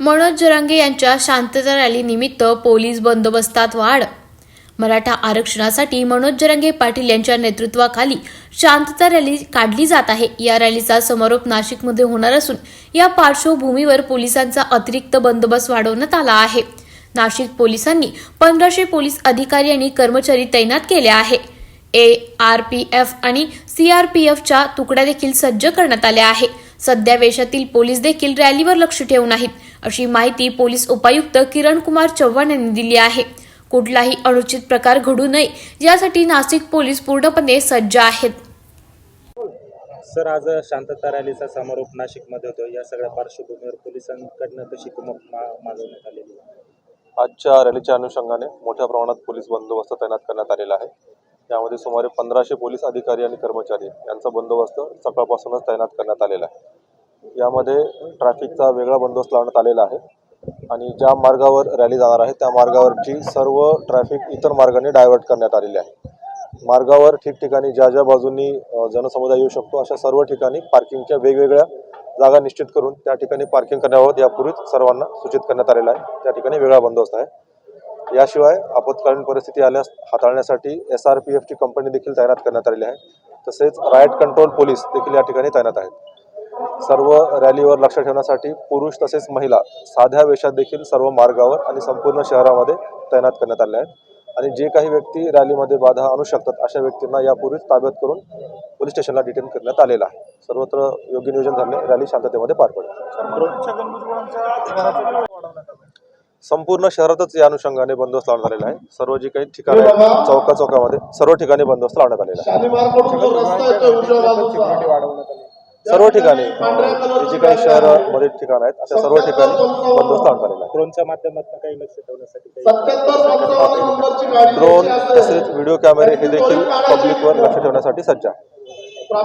मनोज जरांगे यांच्या शांतता रॅलीनिमित्त पोलीस बंदोबस्तात वाढ. मराठा आरक्षणासाठी मनोज जरांगे पाटील यांच्या नेतृत्वाखाली शांतता रॅली काढली जात आहे. या रॅलीचा समारोप नाशिकमध्ये होणार असून या पार्श्वभूमीवर पोलिसांचा अतिरिक्त बंदोबस्त वाढवण्यात आला आहे. नाशिक पोलिसांनी पंधराशे पोलीस अधिकारी आणि कर्मचारी तैनात केले आहे. ए आर पी एफ आणि सी आर पी एफच्या तुकड्या देखील सज्ज करण्यात आल्या आहे. सध्या वेशातील पोलीस देखील रॅलीवर लक्ष ठेवून आहेत. अशी माहिती पोलीस उपायुक्त किरण कुमार चव्हाण यांनी दिली आहे. कुठलाही अनुचित प्रकार घडू नये यासाठी नाशिक पोलीस पूर्णपणे सज्ज आहेत. सर आज शांतता रॅलीचा समारोप नाशिकमध्ये होतो या सगळ्या पार्श्वभूमीवर पोलिसांकडनं कशी कुमक मा मागवण्यात आलेली आहे? आजच्या रॅलीच्या अनुषंगाने मोठ्या प्रमाणात पोलीस बंदोबस्त तैनात करण्यात आलेला आहे. यामध्ये सुमारे पंधराशे पोलीस अधिकारी आणि कर्मचारी यांचा बंदोबस्त सकाळपासूनच तैनात करण्यात आलेला आहे. यामध्ये ट्रॅफिकचा वेगळा बंदोबस्त लावण्यात आलेला आहे. आणि ज्या मार्गावर रॅली जाणार आहे त्या मार्गावरची सर्व ट्रॅफिक इतर मार्गाने डायव्हर्ट करण्यात आलेली आहे. मार्गावर ठिकठिकाणी ज्या ज्या बाजूंनी जनसमुदाय येऊ शकतो अशा सर्व ठिकाणी पार्किंगच्या वेगवेगळ्या जागा निश्चित करून त्या ठिकाणी पार्किंग करण्याबाबत यापूर्वीच सर्वांना सूचित करण्यात आलेलं आहे. त्या ठिकाणी वेगळा बंदोबस्त आहे. याशिवाय आपत्कालीन परिस्थिती आल्यास हाताळण्यासाठी एस आर पी एफची कंपनी देखील तैनात करण्यात आलेली आहे. तसेच रायट कंट्रोल पोलीस देखील या ठिकाणी तैनात आहेत. सर्व रॅलीवर लक्ष ठेवण्यासाठी पुरुष तसेच महिला साध्या वेशात देखील सर्व मार्गावर आणि संपूर्ण शहरामध्ये तैनात करण्यात आले आहेत. आणि जे काही व्यक्ती रॅलीमध्ये बाधा आणू शकतात अशा व्यक्तींना यापूर्वीच ताब्यात करून पोलीस स्टेशनला डिटेन करण्यात आलेलं आहे. सर्वत्र योग्य नियोजन झाले रॅली शांततेमध्ये पार पडेल. संपूर्ण शहरातच या अनुषंगाने बंदोबस्त लावण्यात आलेला आहे. सर्व जे काही ठिकाणं आहेत चौका चौकामध्ये सर्व ठिकाणी बंदोबस्त लावण्यात आलेला आहे. सर्व ठिकाणी जे काही शहरामध्ये ठिकाण आहेत अशा सर्व ठिकाणी बंदोबस्त ड्रोनच्या माध्यमातून काही लक्ष ठेवण्यासाठी ड्रोन. तसेच व्हिडिओ कॅमेरे हे देखील पब्लिकवर लक्ष ठेवण्यासाठी सज्ज आहे